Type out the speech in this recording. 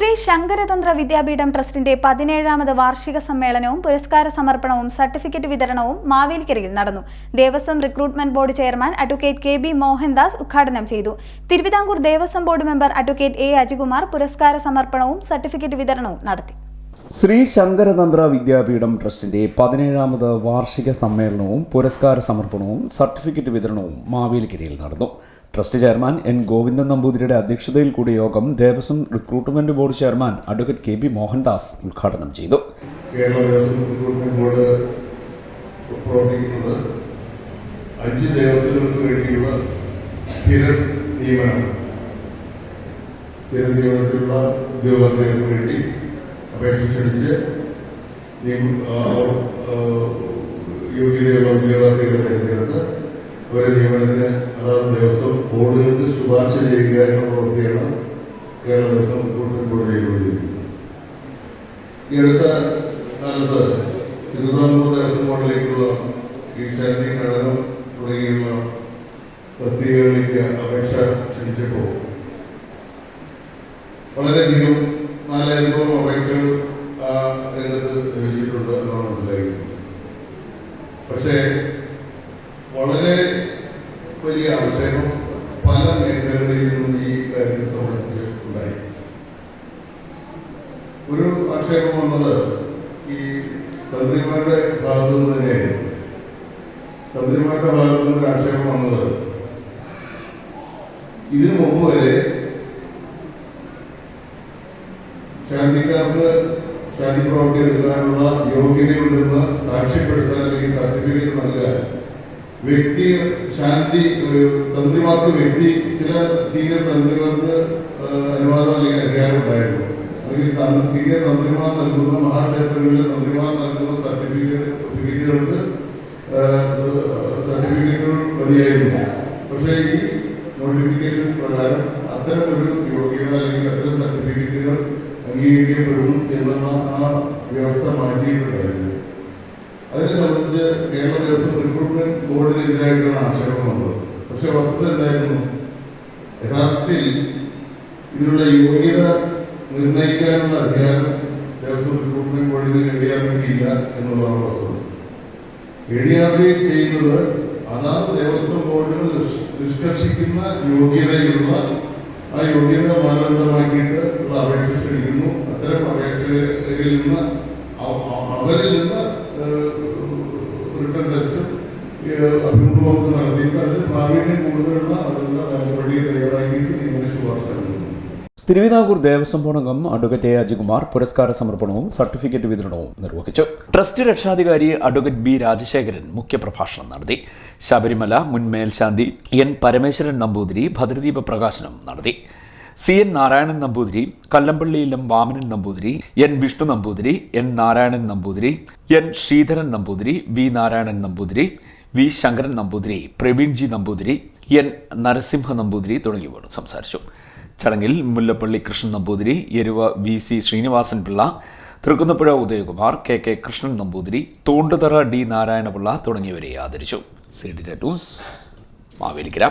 ശ്രീ ശങ്കരതന്ത്ര വിദ്യാപീഠം ട്രസ്റ്റിന്റെ പതിനേഴാമത് വാർഷിക സമ്മേളനവും പുരസ്കാര സമർപ്പണവും സർട്ടിഫിക്കറ്റ് വിതരണവും മാവേലിക്കരയിൽ നടന്നു. Devaswom recruitment board chairman advocate K B Mohandas ഉദ്ഘാടനം ചെയ്തു. Thiruvithamkoor Devaswom board member advocate A Ajikumar പുരസ്കാര സമർപ്പണവും സർട്ടിഫിക്കറ്റ് വിതരണവും നടത്തി. ശ്രീ ശങ്കരതന്ത്ര വിദ്യാപീഠം ട്രസ്റ്റിന്റെ പതിനേഴാമത് വാർഷിക സമ്മേളനവും പുരസ്കാര സമർപ്പണവും സർട്ടിഫിക്കറ്റ് വിതരണവും മാവേലിക്കരയിൽ നടന്നു. ട്രസ്റ്റ് ചെയർമാൻ എൻ ഗോവിന്ദൻ നമ്പൂതിരിയുടെ അധ്യക്ഷതയിൽ കൂടിയ യോഗം Devaswom recruitment board chairman advocate K B Mohandas ഉദ്ഘാടനം ചെയ്തു. അഞ്ച് ദേവസ്വങ്ങൾക്ക് വേണ്ടിയുള്ള സ്ഥിര നിയമനം സ്ഥിര നിയമനത്തിലുള്ള ഉദ്യോഗാർത്ഥികൾക്ക് വേണ്ടി അപേക്ഷ ക്ഷണിച്ച് യോഗ്യതയുള്ള ഉദ്യോഗാർത്ഥികളെ തിരഞ്ഞെടുത്ത് അവരെ നിയമനത്തിന് ശുപാർശ ചെയ്യുക എന്ന പ്രവൃത്തിയാണ് കേരള ദിവസം റിക്രൂട്ട്മെന്റ് ബോർഡ് ചെയ്തുകൊണ്ടിരിക്കുന്നത് ഈ അടുത്ത കാലത്ത് തിരുവിതാംകൂർ ദേവസ്വം ബോർഡിലേക്കുള്ള ഈ ശാന്തി ഘടനം തുടങ്ങിയുള്ള തസ്തികകളിലേക്ക് അപേക്ഷ ക്ഷണിച്ചപ്പോൾ വളരെയധികം നാലായിരത്തോളം അപേക്ഷകൾ ആ രംഗത്ത് ലഭിച്ചിട്ടുണ്ട് എന്നാണ് മനസ്സിലാക്കുന്നത്. പക്ഷേ വളരെ വലിയ ആക്ഷേപം പല മേഖലകളിൽ നിന്നും ഈ കാര്യത്തിൽ സംബന്ധിച്ച് ഉണ്ടായി. ഒരു ആക്ഷേപം വന്നത് ഈ തന്ത്രിമാരുടെ ഭാഗത്തു നിന്ന് തന്നെയായിരുന്നു. തന്ത്രിമാരുടെ ഭാഗത്തു നിന്ന് ആക്ഷേപം വന്നത് ഇതിനു മുമ്പ് വരെ ശാന്തിക്കാർക്ക് ശാന്തി പ്രവർത്തി എടുക്കാനുള്ള യോഗ്യതയുണ്ടെന്ന് സാക്ഷ്യപ്പെടുത്താൻ അല്ലെങ്കിൽ സർട്ടിഫിക്കറ്റ് നൽകാൻ വ്യക്തി ശാന്തി തന്ത്രിമാർക്ക് വ്യക്തി ചില സീനിയർ തന്ത്രിമാർക്ക് അനുവാദം അല്ലെങ്കിൽ അധികാരം ഉണ്ടായിരുന്നു. അല്ലെങ്കിൽ സീനിയർ തന്ത്രിമാർ നൽകുന്ന മഹാക്ഷേത്രങ്ങളിലെ തന്ത്രിമാർ നൽകുന്ന സർട്ടിഫിക്കറ്റ് സർട്ടിഫിക്കറ്റുകൾക്ക് സർട്ടിഫിക്കറ്റുകൾ മതിയായിരുന്നു പക്ഷേ ഈ നോട്ടിഫിക്കേഷൻ പ്രകാരം അത്തരം ഒരു യോഗ്യത അല്ലെങ്കിൽ അത്തരം സർട്ടിഫിക്കറ്റുകൾ അംഗീകരിക്കപ്പെടുന്നു എന്നുള്ള ആ വ്യവസ്ഥ മാറ്റിയിട്ടുണ്ടായിരുന്നു. അതിനെ സംബന്ധിച്ച് കേരള ദേവസ്വം റിക്രൂട്ട്മെന്റ് ബോർഡിനെതിരായിട്ടാണ് ആക്ഷേപം വന്നത് പക്ഷെ വസ്തുത എന്തായിരുന്നു? യഥാർത്ഥത്തിൽ ഇതിനുള്ള യോഗ്യത നിർണയിക്കാനുള്ള അധികാരം ദേവസ്വം റിക്രൂട്ട്മെന്റ് ബോർഡിന് എ ഡി എന്നുള്ളതാണ് വസ്തുത. എ ഡി ആർ ചെയ്യുന്നത് അതാത് ദേവസ്വം ബോർഡുകൾ നിഷ്കർഷിക്കുന്ന യോഗ്യതയുള്ള ആ യോഗ്യത മാനദണ്ഡമാക്കിയിട്ട് ഉള്ള അപേക്ഷ ക്ഷണിക്കുന്നു. അത്തരം അപേക്ഷകരിൽ നിന്ന് അവ- അവ- അവരിൽ നിന്ന് റിട്ടേൺ ടെസ്റ്റും അഭിമുഖമൊക്കെ നടത്തിയിട്ട് അതിന് പ്രാവീണ്യം കൂടുതലുള്ള അതിനുള്ള നടപടി തയ്യാറാക്കിയിട്ട് നിയമന ശുപാർശ തിരുവിതാംകൂർ ദേവസ്വം ബോർഡ് അംഗം അഡ്വക്കേറ്റ് എ അജികുമാർ പുരസ്കാര സമർപ്പണവും സർട്ടിഫിക്കറ്റ് വിതരണവും നിർവഹിച്ചു. ട്രസ്റ്റ് രക്ഷാധികാരി അഡ്വക്കേറ്റ് ബി രാജശേഖരൻ മുഖ്യപ്രഭാഷണം നടത്തി. ശബരിമല മുൻ മേൽശാന്തി എൻ പരമേശ്വരൻ നമ്പൂതിരി ഭദ്രദീപ പ്രകാശനം നടത്തി. C N Narayanan Namboothiri കല്ലമ്പള്ളിയിലും Vamanan Namboothiri N Vishnu Namboothiri N Narayanan Namboothiri N Sreedharan Namboothiri V Narayanan Namboothiri V Sankaran Namboothiri Praveenji Namboothiri N Narasimha Namboothiri തുടങ്ങിയവർ സംസാരിച്ചു. ചടങ്ങിൽ Mullappally Krishnan Namboothiri Eruva V C Sreenivasan Pillai Thrikkunnapuzha Udayakumar K K Krishnan Namboothiri Thonduthara D Narayanapillai തുടങ്ങിയവരെ ആദരിച്ചു. C D news Mavelikkara.